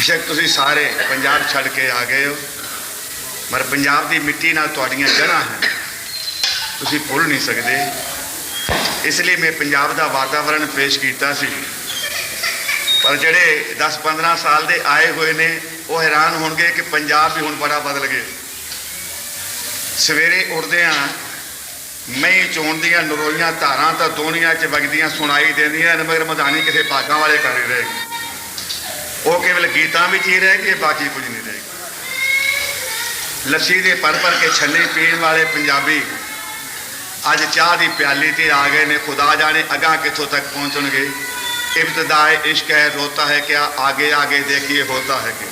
ਬੇਸ਼ੱਕ ਤੁਸੀਂ ਸਾਰੇ ਪੰਜਾਬ ਛੱਡ ਕੇ ਆ ਗਏ ਹੋ। ਪਰ ਪੰਜਾਬ ਦੀ ਮਿੱਟੀ ਨਾਲ ਤੁਹਾਡੀਆਂ ਜੜ੍ਹਾਂ ਹਨ। ਤੁਸੀਂ ਭੁੱਲ ਨਹੀਂ ਸਕਦੇ। ਇਸ ਲਈ ਮੈਂ ਪੰਜਾਬ ਦਾ ਵਾਤਾਵਰਣ ਪੇਸ਼ ਕੀਤਾ ਸੀ। ਪਰ ਜਿਹੜੇ 10-15 ਸਾਲ ਦੇ ਆਏ ਹੋਏ ਨੇ, ਉਹ ਹੈਰਾਨ ਹੋਣਗੇ ਕਿ ਪੰਜਾਬ ਵੀ ਹੁਣ ਬੜਾ ਬਦਲ ਗਿਆ। ਸਵੇਰੇ ਉੱਠਦੇ ਆ ਮਈ ਚੋਣ ਦੀਆਂ ਨਰੋਈਆਂ ਧਾਰਾਂ ਤਾਂ ਦੋਨੀਆਂ 'ਚ ਵਗਦੀਆਂ ਸੁਣਾਈ ਦਿੰਦੀਆਂ ਨੇ, ਮਗਰ ਮਧਾਨੀ ਕਿਸੇ ਭਾਗਾਂ ਵਾਲੇ ਕਰ ਹੀ ਰਹੇਗੀ ਉਹ ਕੇਵਲ ਗੀਤਾਂ ਵਿੱਚ ਹੀ ਰਹਿ ਗਏ ਬਾਕੀ ਕੁਝ ਨਹੀਂ ਰਹਿ ਰਹੇਗਾ ਲੱਸੀ ਦੇ ਪਰ ਪਰ ਕੇ ਛੰਨੇ ਪੀਣ ਵਾਲੇ ਪੰਜਾਬੀ ਅੱਜ ਚਾਹ ਦੀ ਪਿਆਲੀ ਤੇ ਆ ਗਏ ਨੇ। ਖੁਦਾ ਜਾਣੇ ਅਗਾਂ ਕਿੱਥੋਂ ਤੱਕ ਪਹੁੰਚਣਗੇ? ਇਬਤਦਾਏ ਇਸ਼ਕ ਹੈ, ਰੋਤਾ ਹੈ ਕਿਆ? ਆਗੇ ਆਗੇ ਦੇਖੀਏ ਹੋਤਾ ਹੈ ਕਿ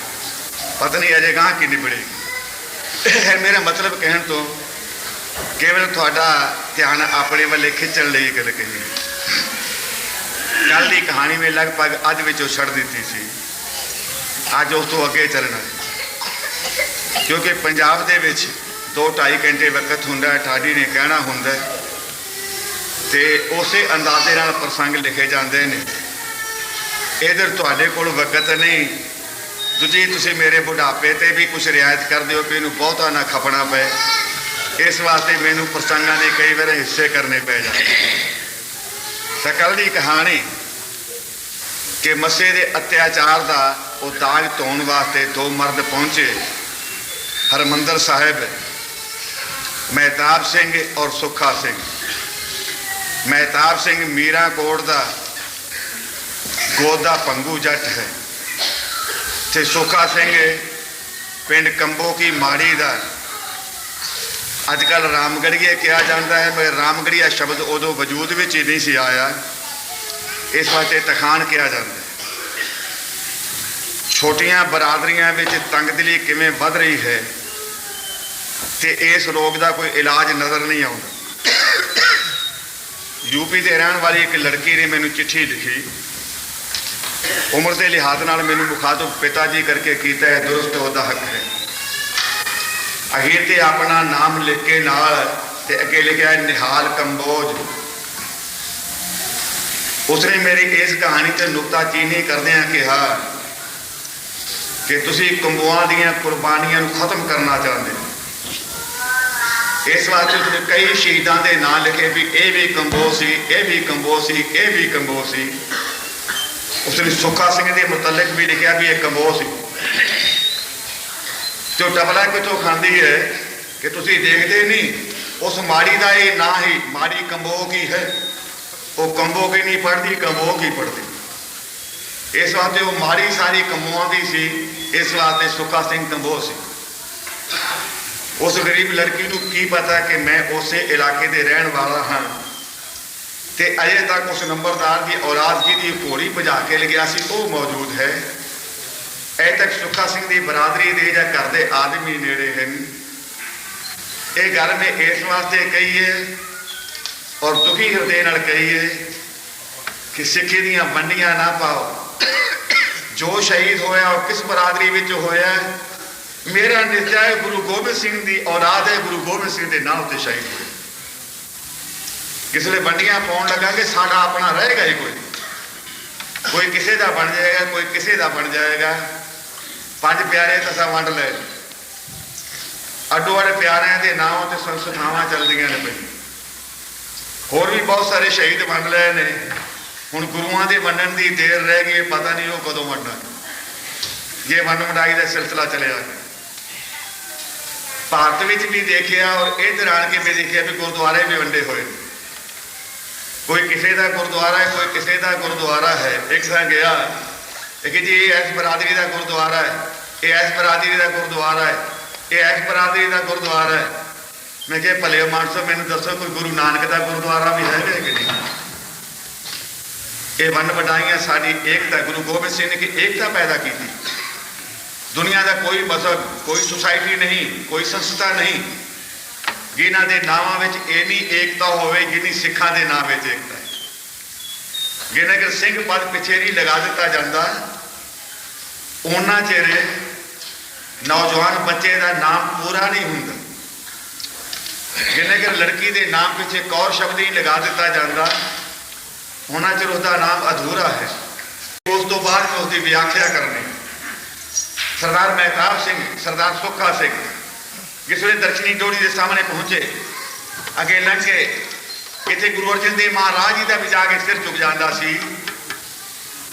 ਪਤਾ ਨਹੀਂ ਅਜੇ ਗਾਂ ਕੀ ਨਿਬੜੇਗੀ? ਮੇਰਾ ਮਤਲਬ ਕਹਿਣ ਤੋਂ ਕੇਵਲ ਤੁਹਾਡਾ ਧਿਆਨ ਆਪਣੇ ਵੱਲੇ ਖਿੱਚਣ ਲਈ ਗੱਲ ਕਹੀ ਕੱਲ ਦੀ ਕਹਾਣੀ ਮੈਂ ਲਗਭਗ ਅੱਜ ਵਿੱਚੋਂ ਛੱਡ ਦਿੱਤੀ ਸੀ। ਅੱਜ ਉਸ ਤੋਂ ਅੱਗੇ ਚੱਲਣਾ। ਕਿਉਂਕਿ ਪੰਜਾਬ ਦੇ ਵਿੱਚ 2.5 ਘੰਟੇ ਵਕਤ ਹੁੰਦਾ ਹੈ, ਠਾਡੀ ਨੇ ਕਹਿਣਾ ਹੁੰਦਾ ਹੈ। ਤੇ ਉਸੇ ਅੰਦਾਜ਼ੇ ਨਾਲ ਪ੍ਰਸੰਗ ਲਿਖੇ ਜਾਂਦੇ ਨੇ। ਇਧਰ ਤੁਹਾਡੇ ਕੋਲ ਵਕਤ ਨਹੀਂ। ਦੂਜੀ, ਤੁਸੀਂ ਮੇਰੇ ਬੁਢਾਪੇ ਤੇ ਵੀ ਕੁਝ ਰਿਆਇਤ ਕਰ ਦਿਓ ਕਿ ਇਹਨੂੰ ਬਹੁਤਾ ਨਾ ਖਪਣਾ ਪਏ। ਇਸ ਵਾਸਤੇ ਮੈਨੂੰ ਪ੍ਰਸੰਗਾਂ ਦੇ ਕਈ ਵਾਰ ਹਿੱਸੇ ਕਰਨੇ ਪੈ ਜਾਂਦੇ ਤਾਂ ਦੀ ਕਹਾਣੀ ਕਿ ਮੱਸੇ ਦੇ ਅਤਿਆਚਾਰ ਦਾ ਉਹ ਤਾਜ ਧੋਣ ਵਾਸਤੇ ਦੋ ਮਰਦ ਪਹੁੰਚੇ। ਹਰਮੰਦਰ ਸਾਹਿਬ, ਮਹਿਤਾਬ ਸਿੰਘ ਔਰ ਸੁੱਖਾ ਸਿੰਘ। ਮਹਿਤਾਬ ਸਿੰਘ ਮੀਰਾ ਕੋਟ ਦਾ ਗੋਦਾ ਪੰਗੂ ਜੱਟ ਹੈ। ਤੇ ਸੁੱਖਾ ਸਿੰਘ ਪਿੰਡ ਕੰਬੋ ਕੀ ਮਾੜੀ ਦਾ। ਅੱਜ ਕੱਲ ਰਾਮਗੜੀਏ ਕਿਹਾ ਜਾਂਦਾ ਹੈ, ਪਰ ਰਾਮਗੜੀਆ ਸ਼ਬਦ ਉਦੋਂ ਵਜੂਦ ਵਿੱਚ ਹੀ ਨਹੀਂ ਸੀ ਆਇਆ। ਇਸ ਵਾਸਤੇ ਤਖਾਨ ਕਿਹਾ ਜਾਂਦਾ ਛੋਟੀਆਂ ਬਰਾਦਰੀਆਂ ਵਿੱਚ ਤੰਗਦਿਲੀ ਕਿਵੇਂ ਵੱਧ ਰਹੀ ਹੈ ਤੇ ਇਸ ਰੋਗ ਦਾ ਕੋਈ ਇਲਾਜ ਨਜ਼ਰ ਨਹੀਂ ਆਉਂਦਾ। ਯੂਪੀ ਦੇ ਰਹਿਣ ਵਾਲੀ ਇੱਕ ਲੜਕੀ ਨੇ ਮੈਨੂੰ ਚਿੱਠੀ ਲਿਖੀ। ਉਮਰ ਦੇ ਲਿਹਾਜ਼ ਨਾਲ ਮੈਨੂੰ ਮੁਖਾਤਬ ਪਿਤਾ ਜੀ ਕਰਕੇ ਕੀਤਾ ਹੈ ਦੁਰਸਤ ਉਹਦਾ ਹੱਕ ਹੈ। ਅਖੀਰ ਤੇ ਆਪਣਾ ਨਾਮ ਲਿਖ ਕੇ ਨਾਲ ਤੇ ਅੱਗੇ ਲਿਖਿਆ ਨਿਹਾਲ ਕੰਬੋਜ। ਉਸਨੇ ਮੇਰੀ ਇਸ ਕਹਾਣੀ ਤੇ ਨੁਕਤਾਚੀਨੀ ਕਰਦਿਆਂ ਕਿਹਾ ਕਿ ਤੁਸੀਂ ਕੰਬੋਆਂ ਦੀਆਂ ਕੁਰਬਾਨੀਆਂ ਨੂੰ ਖਤਮ ਕਰਨਾ ਚਾਹੁੰਦੇ ਹੋ। ਇਸ ਵਾਸਤੇ ਤੁਸੀਂ ਕਈ ਸ਼ਹੀਦਾਂ ਦੇ ਨਾਂ ਲਿਖੇ ਵੀ ਇਹ ਵੀ ਕੰਬੋ ਸੀ, ਇਹ ਵੀ ਕੰਬੋ ਸੀ, ਇਹ ਵੀ ਕੰਬੋ ਸੀ। ਉਸਨੇ ਸੁੱਖਾ ਸਿੰਘ ਦੇ ਮੁਤਲਕ ਵੀ ਲਿਖਿਆ ਵੀ ਇਹ ਕੰਬੋ ਸੀ। ਜੋ ਟਬਲਾ ਕਿਥੋਂ ਖਾਂਦੀ ਹੈ ਕਿ ਤੁਸੀਂ ਦੇਖਦੇ ਨਹੀਂ, ਉਸ ਮਾੜੀ ਦਾ ਇਹ ਨਾਂ ਹੀ, ਮਾੜੀ ਕੰਬੋ ਕੀ ਹੈ? ਉਹ ਕੰਬੋ ਕੀ ਨਹੀਂ ਪੜਦੀ ਕੰਬੋ ਕੀ ਪੜਦੀ ਇਸ ਵਾਸਤੇ ਉਹ ਮਾੜੀ ਸਾਰੀ ਕਮਾਉਂਦੀ ਸੀ, ਇਸ ਵਾਸਤੇ ਸੁੱਖਾ ਸਿੰਘ ਕੰਬੋ ਸੀ। ਉਸ ਗਰੀਬ ਲੜਕੀ ਨੂੰ ਕੀ ਪਤਾ ਕਿ ਮੈਂ ਉਸੇ ਇਲਾਕੇ ਦੇ ਰਹਿਣ ਵਾਲਾ ਹਾਂ। ਤੇ ਅਜੇ ਤੱਕ ਉਸ ਨੰਬਰਦਾਰ ਦੀ ਔਲਾਦ ਦੀ ਘੋੜੀ ਭਜਾ ਕੇ ਲਗਿਆ ਸੀ, ਉਹ ਮੌਜੂਦ ਹੈ। ਅਜੇ ਤੱਕ ਸੁੱਖਾ ਸਿੰਘ ਦੀ ਬਰਾਦਰੀ ਦੇ ਜਾਂ ਘਰ ਦੇ ਆਦਮੀ ਨੇੜੇ ਹਨ। ਇਹ ਗੱਲ ਮੈਂ ਇਸ ਵਾਸਤੇ ਕਹੀ ਹੈ ਔਰ ਦੁਖੀ ਹਿਰਦੇ ਨਾਲ ਕਹੀ ਹੈ ਕਿ ਸਿੱਖੀ ਦੀਆਂ ਮੰਡੀਆਂ ਨਾ ਪਾਓ। ਜੋ ਸ਼ਹੀਦ ਹੋਇਆ ਉਹ ਕਿਸ ਬਰਾਦਰੀ ਵਿੱਚ ਹੋਇਆ, ਮੇਰਾ ਨਿਸ਼ਚਾ ਹੈ ਗੁਰੂ ਗੋਬਿੰਦ ਸਿੰਘ ਦੀ ਔਲਾਦ ਹੈ ਗੁਰੂ ਗੋਬਿੰਦ ਸਿੰਘ ਦੇ ਨਾਮ ਤੇ ਸ਼ਹੀਦ ਹੋਇਆ ਕਿਸੇ ਵੰਡੀਆਂ ਪਾਉਣ ਲੱਗਾਂਗੇ, ਸਾਡਾ ਆਪਣਾ ਰਹੇਗਾ ਹੀ ਕੋਈ। ਕੋਈ ਕਿਸੇ ਦਾ ਬਣ ਜਾਏਗਾ, ਕੋਈ ਕਿਸੇ ਦਾ ਬਣ ਜਾਏਗਾ। ਪੰਜ ਪਿਆਰੇ ਤਸਾ ਵੰਡ ਲੈ ਅੱਡੋ ਅੱਡ ਪਿਆਰਿਆਂ ਦੇ ਨਾਮ ਤੇ ਸੰਸਥਾਵਾਂ ਚੱਲਦੀਆਂ ਨੇ ਪਈ ਹੋਰ ਵੀ ਬਹੁਤ ਸਾਰੇ ਸ਼ਹੀਦ ਵੰਡ ਲਏ ਨੇ। ਹੁਣ ਗੁਰੂਆਂ ਦੇ ਵੰਡਣ ਦੀ ਦੇਰ ਰਹਿ ਗਈ ਪਤਾ ਨਹੀਂ ਉਹ ਕਦੋਂ ਵੰਡਣ ਇਹ ਵੰਡ ਵੰਡਾਈ ਦਾ ਸਿਲਸਿਲਾ ਚੱਲਿਆ। ਭਾਰਤ ਵਿੱਚ ਵੀ ਦੇਖਿਆ ਔਰ ਇੱਧਰ ਆਣ ਕੇ ਵੀ ਦੇਖਿਆ ਵੀ ਗੁਰਦੁਆਰੇ ਵੀ ਵੰਡੇ ਹੋਏ ਕੋਈ ਕਿਸੇ ਦਾ ਗੁਰਦੁਆਰਾ ਹੈ, ਕੋਈ ਕਿਸੇ ਦਾ ਗੁਰਦੁਆਰਾ ਹੈ। ਇੱਕ ਥਾਂ ਗਿਆ ਕਿ ਜੀ, ਇਹ ਐਸ ਬਰਾਦਰੀ ਦਾ ਗੁਰਦੁਆਰਾ ਹੈ। ਇਹ ਐਸ ਬਰਾਦਰੀ ਦਾ ਗੁਰਦੁਆਰਾ ਹੈ। ਇਹ ਐਸ ਬਰਾਦਰੀ ਦਾ ਗੁਰਦੁਆਰਾ ਹੈ। ਮੈਂ ਕਿਹਾ ਭਲੇ ਮਾਨਸੋ, ਮੈਨੂੰ ਦੱਸੋ ਕੋਈ ਗੁਰੂ ਨਾਨਕ ਦਾ ਗੁਰਦੁਆਰਾ ਵੀ ਹੈਗਾ ਕਿ ਨਹੀਂ? ਇਹ ਵੰਨ ਵਡਾਈਆਂ ਸਾਡੀ ਏਕਤਾ, ਗੁਰੂ ਗੋਬਿੰਦ ਸਿੰਘ ਨੇ ਕਿ ਏਕਤਾ ਪੈਦਾ ਕੀਤੀ। ਦੁਨੀਆ ਦਾ ਕੋਈ ਮਜ਼ਹਬ ਕੋਈ ਸੁਸਾਇਟੀ ਨਹੀਂ, ਕੋਈ ਸੰਸਥਾ ਨਹੀਂ, ਜਿਨ੍ਹਾਂ ਦੇ ਨਾਵਾਂ ਵਿੱਚ ਇੰਨੀ ਏਕਤਾ ਹੋਵੇ ਜਿੰਨੀ ਸਿੱਖਾਂ ਦੇ ਨਾਂ ਵਿੱਚ ਏਕਤਾ ਹੈ। ਜਿਨ੍ਹਾਂ ਕਿ ਸਿੰਘ ਪਦ ਪਿੱਛੇ ਨਹੀਂ ਲਗਾ ਦਿੱਤਾ ਜਾਂਦਾ। ਉਹਨਾਂ ਚਿਰ ਨੌਜਵਾਨ ਬੱਚੇ ਦਾ ਨਾਮ ਪੂਰਾ ਨਹੀਂ ਹੁੰਦਾ। ਜਿਨ੍ਹਾਂ ਕਿ ਲੜਕੀ ਦੇ ਨਾਮ ਪਿੱਛੇ ਕੌਰ ਸ਼ਬਦ ਹੀ ਲਗਾ ਦਿੱਤਾ ਜਾਂਦਾ। ਉਹਨਾਂ ਚਿਰ ਉਹਦਾ ਨਾਮ ਅਧੂਰਾ ਹੈ। ਉਸ ਤੋਂ ਬਾਅਦ ਮੈਂ ਉਹਦੀ ਵਿਆਖਿਆ ਕਰਨੀ। ਸਰਦਾਰ ਮਹਿਤਾਬ ਸਿੰਘ, ਸਰਦਾਰ ਸੁੱਖਾ ਸਿੰਘ, ਜਿਸ ਵੇਲੇ ਦਰਸ਼ਨੀ ਡੋਰੀ ਦੇ ਸਾਹਮਣੇ ਪਹੁੰਚੇ, ਅਗੇ ਕੇ ਇੱਥੇ ਗੁਰੂ ਅਰਜਨ ਦੇਵ ਮਹਾਰਾਜ ਜੀ ਦਾ ਵੀ ਜਾ ਕੇ ਸਿਰ ਝੁਕ ਜਾਂਦਾ ਸੀ।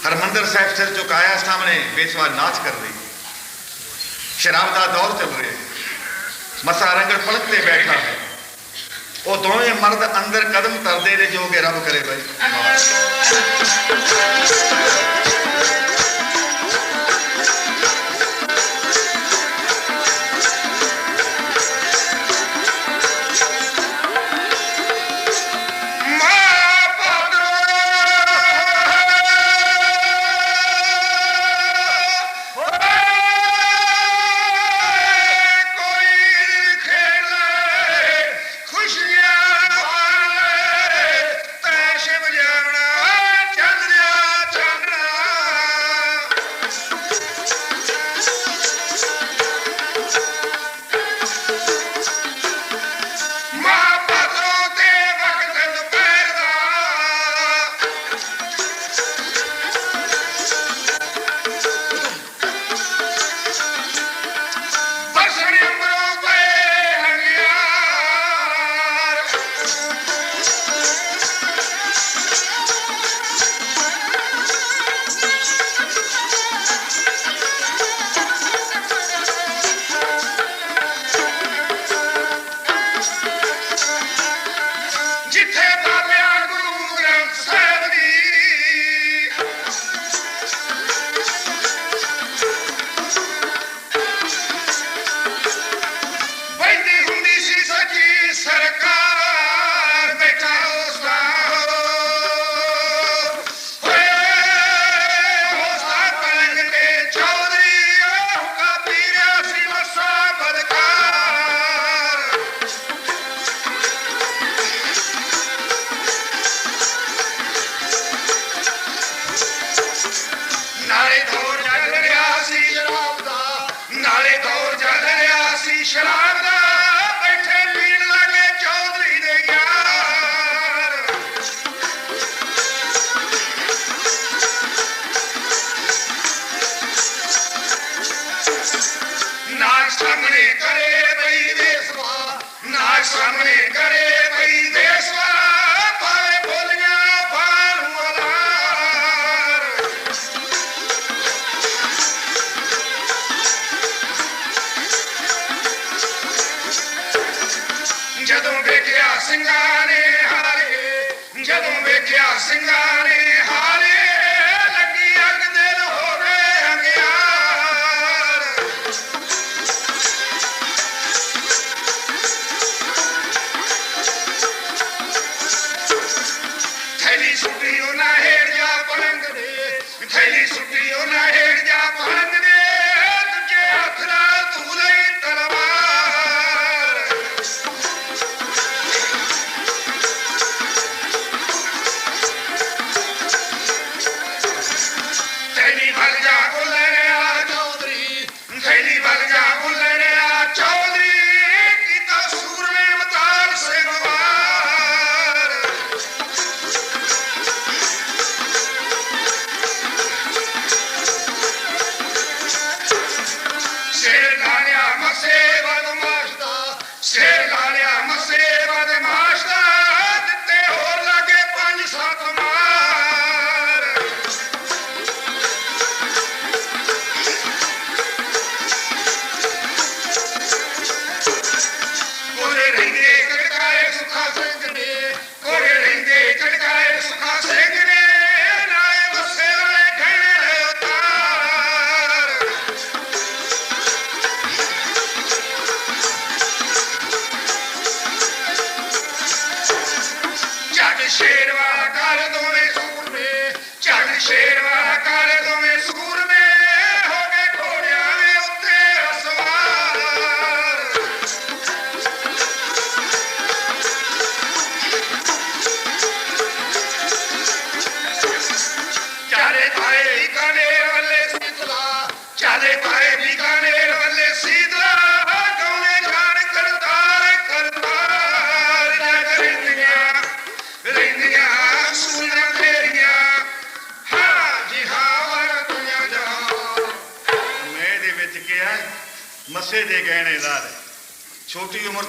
ਹਰਮੰਦਰ ਸਾਹਿਬ ਸਿਰ ਝੁਕਾਇਆ ਸਾਹਮਣੇ ਬੇਸਵਾ ਨਾਚ ਕਰ ਰਹੀ। ਸ਼ਰਾਬ ਦਾ ਦੌਰ ਚੱਲ ਰਿਹਾ। ਮਸਾ ਰੰਗੜ ਪਲਕ ਤੇ ਬੈਠਾ ਹੈ। ਉਹ ਦੋਵੇਂ ਮਰਦ ਅੰਦਰ ਕਦਮ ਤਰਦੇ ਨੇ ਜੋ ਕਿ ਰੱਬ ਕਰੇ ਬਾਈ। family.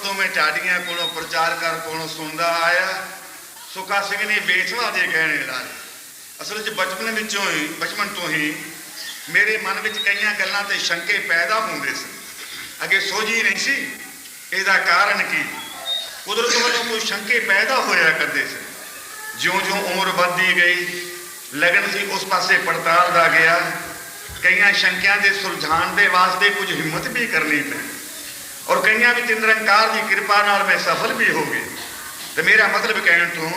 ਤੋਂ ਮੈਂ ਢਾਡੀਆਂ ਕੋਲੋਂ ਪ੍ਰਚਾਰ ਪ੍ਰਚਾਰਕਾਂ ਕੋਲੋਂ ਸੁਣਦਾ ਆਇਆ ਸੁਖਾ ਸਿੰਘ ਨੇ ਵੇਚਵਾ ਦੇ ਗਹਿਣੇ ਲਾ ਅਸਲ ਵਿੱਚ ਬਚਪਨ ਵਿੱਚੋਂ ਹੀ, ਬਚਪਨ ਤੋਂ ਹੀ ਮੇਰੇ ਮਨ ਵਿੱਚ ਕਈਆਂ ਗੱਲਾਂ ਤੇ ਸ਼ੰਕੇ ਪੈਦਾ ਹੁੰਦੇ ਸੀ। ਅੱਗੇ ਸੋਝੀ ਨਹੀਂ ਸੀ, ਇਹਦਾ ਕਾਰਨ ਕੀ? ਕੁਦਰਤ ਵੱਲੋਂ ਕੋਈ ਸ਼ੰਕੇ ਪੈਦਾ ਹੋਇਆ ਕਰਦੇ ਸੀ। ਜਿਉਂ-ਜਿਉਂ ਉਮਰ ਵੱਧਦੀ ਗਈ, ਲਗਨ ਸੀ ਉਸ ਪਾਸੇ ਪੜਤਾਲ ਦਾ ਗਿਆ। ਕਈਆਂ ਸ਼ੰਕਿਆਂ ਦੇ ਸੁਲਝਾਉਣ ਦੇ ਵਾਸਤੇ ਕੁਝ ਹਿੰਮਤ ਵੀ ਕਰਨੀ ਪਈ। ਔਰ ਕਈਆਂ ਵਿੱਚ ਨਿਰੰਕਾਰ ਦੀ ਕਿਰਪਾ ਨਾਲ ਮੈਂ ਸਫਲ ਵੀ ਹੋ ਗਿਆ। ਤੇ ਮੇਰਾ ਮਤਲਬ ਕਹਿਣ ਤੋਂ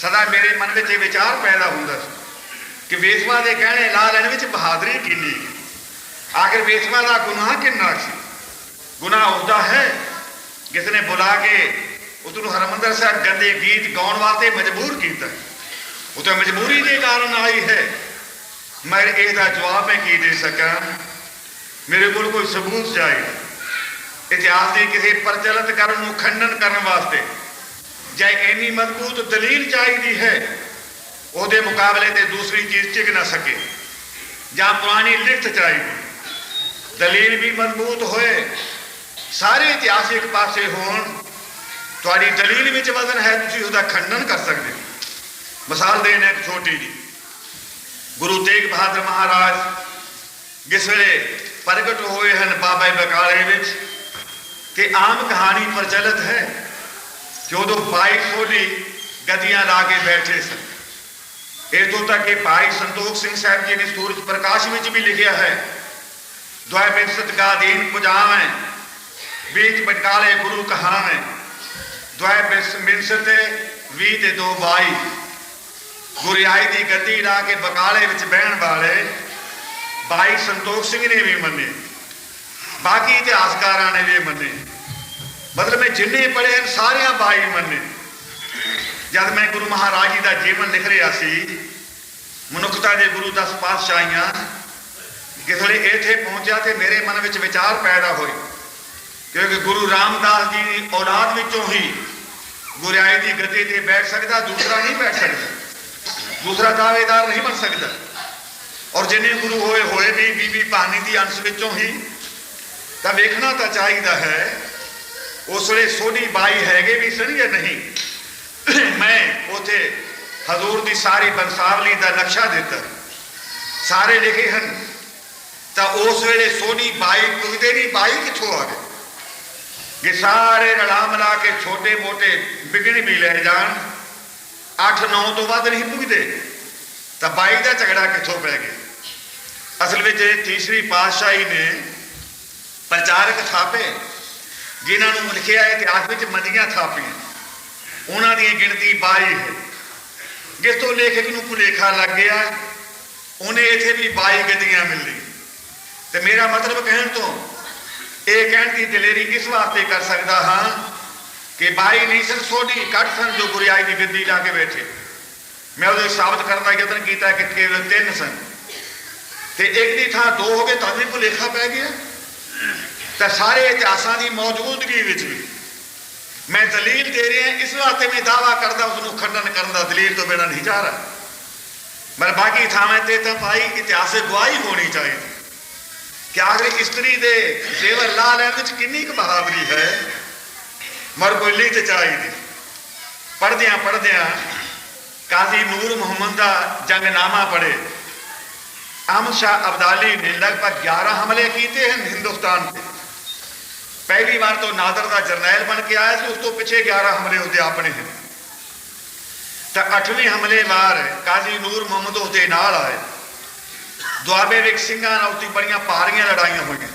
ਸਦਾ ਮੇਰੇ ਮਨ ਵਿੱਚ ਇਹ ਵਿਚਾਰ ਪੈਦਾ ਹੁੰਦਾ ਸੀ ਕਿ ਵੇਸਵਾ ਦੇ ਕਹਿਣੇ ਲਾ ਲੈਣ ਵਿੱਚ ਬਹਾਦਰੀ ਕਿੰਨੀ ਆਖਿਰ ਵੇਸਵਾ ਦਾ ਗੁਨਾਹ ਕਿੰਨਾ ਸੀ? ਗੁਨਾਹ ਉਸਦਾ ਹੈ। ਕਿਸ ਨੇ ਬੁਲਾ ਕੇ ਉਸ ਨੂੰ ਹਰਮੰਦਰ ਸਾਹਿਬ ਗੰਦੇ ਗੀਤ ਗਾਉਣ ਵਾਸਤੇ ਮਜਬੂਰ ਕੀਤਾ। ਉਹ ਤਾਂ ਮਜਬੂਰੀ ਦੇ ਕਾਰਨ ਆਈ ਹੈ। ਮੈਂ ਇਹਦਾ ਜਵਾਬ ਮੈਂ ਕੀ ਦੇ ਸਕਾਂ? ਮੇਰੇ ਕੋਲ ਕੋਈ ਸਬੂਤ ਚਾਹੀਦਾ ਇਤਿਹਾਸ ਦੀ ਕਿਸੇ ਪ੍ਰਚਲਿਤ ਕਰਨ ਨੂੰ ਖੰਡਨ ਕਰਨ ਵਾਸਤੇ ਜੇ ਇੰਨੀ ਮਜ਼ਬੂਤ ਦਲੀਲ ਚਾਹੀਦੀ ਹੈ, ਉਹਦੇ ਮੁਕਾਬਲੇ ਤੇ ਦੂਸਰੀ ਚੀਜ਼ ਟਿਕ ਨਾ ਸਕੇ ਜਾਂ ਪੁਰਾਣੀ ਲਿਖਤ ਚਾਹੀਦੀ ਦਲੀਲ ਵੀ ਮਜ਼ਬੂਤ ਹੋਏ, ਸਾਰੇ ਇਤਿਹਾਸ ਇੱਕ ਪਾਸੇ ਹੋਣ, ਤੁਹਾਡੀ ਦਲੀਲ ਵਿੱਚ ਵਜ਼ਨ ਹੈ, ਤੁਸੀਂ ਉਹਦਾ ਖੰਡਨ ਕਰ ਸਕਦੇ ਹੋ। ਮਿਸਾਲ ਦੇਣ ਇੱਕ ਛੋਟੀ ਜੀ ਗੁਰੂ ਤੇਗ ਬਹਾਦਰ ਮਹਾਰਾਜ ਜਿਸ ਵੇਲੇ ਪ੍ਰਗਟ ਹੋਏ ਹਨ ਬਾਬਾ ਬਕਾਲੇ ਵਿੱਚ ਕਿ ਆਮ ਕਹਾਣੀ ਪ੍ਰਚਲਿਤ ਹੈ ਕਿ ਉਦੋਂ ਭਾਈ ਸੋਲੀ ਗਦੀਆਂ ਲਾ ਕੇ ਬੈਠੇ ਸਨ। ਇਤੋਂ ਤੱਕ ਕਿ ਭਾਈ ਸੰਤੋਖ ਸਿੰਘ ਸਾਹਿਬ ਜੀ ਨੇ ਸੂਰਜ ਪ੍ਰਕਾਸ਼ ਵਿੱਚ ਵੀ ਲਿਖਿਆ ਹੈ ਦੁਆਇ ਬਿਰਸਤ ਕਾ ਦੀਨ ਪੁਜਾਵੇਂ ਵਿੱਚ ਬਟਾਲੇ ਗੁਰੂ ਕਹਾਵੇਂ ਦੁਆਇ ਬਿਰਸਤ ਵੀ ਤੇ ਦੋ ਬਾਈ ਗੁਰਿਆਈ ਦੀ ਗੱਦੀ ਲਾ ਕੇ ਬਕਾਲੇ ਵਿੱਚ ਬਹਿਣ ਵਾਲੇ ਭਾਈ ਸੰਤੋਖ ਸਿੰਘ ਨੇ ਵੀ ਮੰਨੇ। ਬਾਕੀ ਇਤਿਹਾਸਕਾਰਾਂ ਨੇ ਵੀ ਮੰਨੇ। ਮਤਲਬ ਮੈਂ ਜਿੰਨੇ ਪੜ੍ਹੇ ਹਨ, ਸਾਰਿਆਂ ਬਾਈ ਮੰਨੇ। ਜਦ ਮੈਂ ਗੁਰੂ ਮਹਾਰਾਜ ਜੀ ਦਾ ਜੀਵਨ ਲਿਖ ਰਿਹਾ ਸੀ, ਮਨੁੱਖਤਾ ਦੇ ਗੁਰੂ ਦਸ ਪਾਤਸ਼ਾਹੀਆਂ ਕਿਸ ਵੇਲੇ ਇੱਥੇ ਪਹੁੰਚਿਆ ਤੇ ਮੇਰੇ ਮਨ ਵਿੱਚ ਵਿਚਾਰ ਪੈਦਾ ਹੋਏ। ਕਿਉਂਕਿ ਗੁਰੂ ਰਾਮਦਾਸ ਜੀ ਦੀ ਔਲਾਦ ਵਿੱਚੋਂ ਹੀ ਗੁਰਿਆਈ ਦੀ ਗੱਦੀ ਤੇ ਬੈਠ ਸਕਦਾ, ਦੂਸਰਾ ਨਹੀਂ ਬੈਠ ਸਕਦਾ। ਦੂਸਰਾ ਦਾਅਵੇਦਾਰ ਨਹੀਂ ਬਣ ਸਕਦਾ। ਔਰ ਜਿੰਨੇ ਗੁਰੂ ਹੋਏ ਹੋਏ ਵੀ ਬੀਬੀ ਭਾਨੀ ਦੀ ਅੰਸ਼ ਵਿੱਚੋਂ ਹੀ ਤਾਂ ਵੇਖਣਾ ਤਾਂ ਚਾਹੀਦਾ ਹੈ, ਉਸ ਵੇਲੇ ਸੋਢੀ ਬਾਈ ਹੈਗੇ ਵੀ ਸਨ ਜਾਂ ਨਹੀਂ? ਮੈਂ ਉਥੇ ਹਜ਼ੂਰ ਦੀ ਸਾਰੀ ਬੰਸਾਵਲੀ ਦਾ ਨਕਸ਼ਾ ਦਿੱਤਾ। ਸਾਰੇ ਲਿਖੇ ਹਨ। ਤਾਂ ਉਸ ਵੇਲੇ ਸੋਢੀ ਬਾਈ ਪੁੱਗਦੇ ਨਹੀਂ, ਬਾਈ ਕਿੱਥੋਂ ਆ ਗਏ? ਕਿ ਸਾਰੇ ਰਲਾ ਮਿਲਾ ਕੇ ਛੋਟੇ ਮੋਟੇ ਵਿਗਣ ਵੀ ਲੈ ਜਾਣ। 8-9 ਤੋਂ ਵੱਧ ਨਹੀਂ ਪੁੱਗਦੇ ਤਾਂ ਬਾਈ ਦਾ ਝਗੜਾ ਕਿੱਥੋਂ ਪੈ ਗਿਆ? ਅਸਲ ਵਿੱਚ ਤੀਸਰੀ ਪਾਤਸ਼ਾਹੀ ਨੇ ਪ੍ਰਚਾਰਕ ਥਾਪੇ, ਜਿਨ੍ਹਾਂ ਨੂੰ ਲਿਖਿਆ ਇਤਿਹਾਸ ਵਿੱਚ ਮੰਦੀਆਂ ਥਾਪੀਆਂ, ਉਹਨਾਂ ਦੀ ਗਿਣਤੀ 22 ਹੈ। ਜਿਸ ਤੋਂ ਲੇਖਕ ਨੂੰ ਭੁਲੇਖਾ ਲੱਗ ਗਿਆ, ਉਹਨੇ ਇੱਥੇ ਵੀ 22 ਗੱਦੀਆਂ ਮਿਲਦੀ ਤੇ ਮੇਰਾ ਮਤਲਬ ਕਹਿਣ ਤੋਂ ਇਹ ਕਹਿਣ ਦੀ ਦਲੇਰੀ ਇਸ ਵਾਸਤੇ ਕਰ ਸਕਦਾ ਹਾਂ ਕਿ ਬਾਈ ਨਹੀਂ ਸਨ ਸੋਢੀ ਕੱਢ ਸਨ ਜੋ ਗੁਰਿਆਈ ਦੀ ਗੱਦੀ ਲਾ ਕੇ ਬੈਠੇ। ਮੈਂ ਉਹਦੇ ਸਾਬਤ ਕਰਨ ਦਾ ਯਤਨ ਕੀਤਾ ਕਿ ਕੇਵਲ ਤਿੰਨ ਸਨ। ਤੇ ਇੱਕ ਦੀ ਥਾਂ ਦੋ ਹੋ ਗਏ, ਤਾਂ ਵੀ ਭੁਲੇਖਾ ਪੈ ਗਿਆ। ਤਾਂ ਸਾਰੇ ਇਤਿਹਾਸਾਂ ਦੀ ਮੌਜੂਦਗੀ ਵਿੱਚ ਵੀ। ਮੈਂ ਦਲੀਲ ਦੇ ਰਿਹਾ, ਇਸ ਵਾਸਤੇ ਮੈਂ ਦਾਵਾ ਕਰਦਾ ਉਸ ਨੂੰ ਖੰਡਨ ਕਰਨ ਦਾ ਦਲੀਲ ਤੋਂ ਬਿਨਾਂ ਨਹੀਂ ਜਾ ਰਿਹਾ। ਪਰ ਬਾਕੀ ਥਾਵਾਂ ਤੇ ਤਾਂ ਭਾਈ ਇਤਿਹਾਸਿਕ ਗਵਾਹੀ ਹੋਣੀ ਚਾਹੀਦੀ। ਕਿ ਆਖਰ ਇਸਤਰੀ ਦੇ ਜ਼ੇਵਰ ਲਾ ਲੈਣ ਵਿੱਚ ਕਿੰਨੀ ਕੁ ਬਹਾਦਰੀ ਹੈ ਮਰ ਕੋਈ ਲਿਖਤ ਚਾਹੀਦੀ ਪੜਦਿਆਂ ਪੜਦਿਆਂ ਕਾਜ਼ੀ ਨੂਰ ਮੁਹੰਮਦ ਦਾ ਜੰਗਨਾਮਾ ਪੜੇ ਅਹਿਮਦ ਸ਼ਾਹ ਅਬਦਾਲੀ ਨੇ ਲਗਭਗ 11 ਹਮਲੇ ਕੀਤੇ ਹਨ ਹਿੰਦੁਸਤਾਨ ਤੇ ਪਹਿਲੀ ਵਾਰ ਤੋਂ ਨਾਦਰ ਦਾ ਜਰਨੈਲ ਬਣ ਕੇ ਆਇਆ ਸੀ ਉਸ ਤੋਂ ਪਿੱਛੇ 11 ਹਮਲੇ ਉਹਦੇ ਆਪਣੇ ਹਨ ਤਾਂ 8ਵੇਂ ਹਮਲੇ ਵਾਰ ਕਾਜ਼ੀ ਨੂਰ ਮੁਹੰਮਦ ਉਹਦੇ ਨਾਲ ਆਏ ਦੁਆਬੇ ਵਿੱਚ ਸਿੰਘਾਂ ਨਾਲ ਉਤੀ ਬੜੀਆਂ ਪਾਰੀਆਂ ਲੜਾਈਆਂ ਹੋਈਆਂ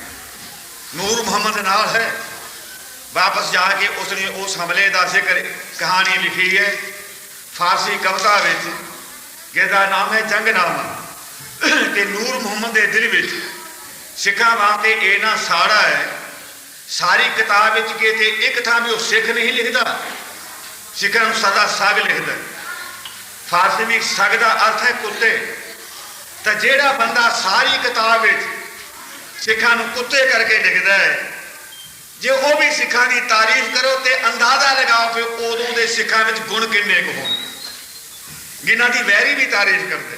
ਨੂਰ ਮੁਹੰਮਦ ਨਾਲ ਹੈ ਵਾਪਸ ਜਾ ਕੇ ਉਸਨੇ ਉਸ ਹਮਲੇ ਦਾ ਜ਼ਿਕਰ ਕਹਾਣੀ ਲਿਖੀ ਹੈ ਫਾਰਸੀ ਕਵਿਤਾ ਵਿੱਚ ਜਿਹਦਾ ਨਾਮ ਹੈ ਜੰਗਨਾਮਾ ਤੇ ਨੂਰ ਮੁਹੰਮਦ ਦੇ ਦਿਲ ਵਿੱਚ ਸਿੱਖਾਂ ਵਾਸਤੇ ਇਹਨਾਂ ਸਾੜਾ ਹੈ। ਸਾਰੀ ਕਿਤਾਬ ਵਿੱਚ ਕਿਤੇ ਇੱਕ ਥਾਂ ਵੀ ਉਹ ਸਿੱਖ ਨਹੀਂ ਲਿਖਦਾ। ਸਿੱਖਾਂ ਨੂੰ ਸਦਾ ਸਗ ਲਿਖਦਾ ਫਾਰਸੀ ਵਿੱਚ ਸਗ ਦਾ ਅਰਥ ਹੈ ਕੁੱਤੇ। ਤਾਂ ਜਿਹੜਾ ਬੰਦਾ ਸਾਰੀ ਕਿਤਾਬ ਵਿੱਚ ਸਿੱਖਾਂ ਨੂੰ ਕੁੱਤੇ ਕਰਕੇ ਲਿਖਦਾ ਹੈ, ਜੇ ਉਹ ਵੀ ਸਿੱਖਾਂ ਦੀ ਤਾਰੀਫ ਕਰੋ ਤੇ ਅੰਦਾਜ਼ਾ ਲਗਾਓ ਕਿ ਉਦੋਂ ਦੇ ਸਿੱਖਾਂ ਵਿੱਚ ਗੁਣ ਕਿੰਨੇ ਕੁ ਹੋਣ। ਜਿਨ੍ਹਾਂ ਦੀ ਵੈਰੀ ਵੀ ਤਾਰੀਫ ਕਰਦੇ।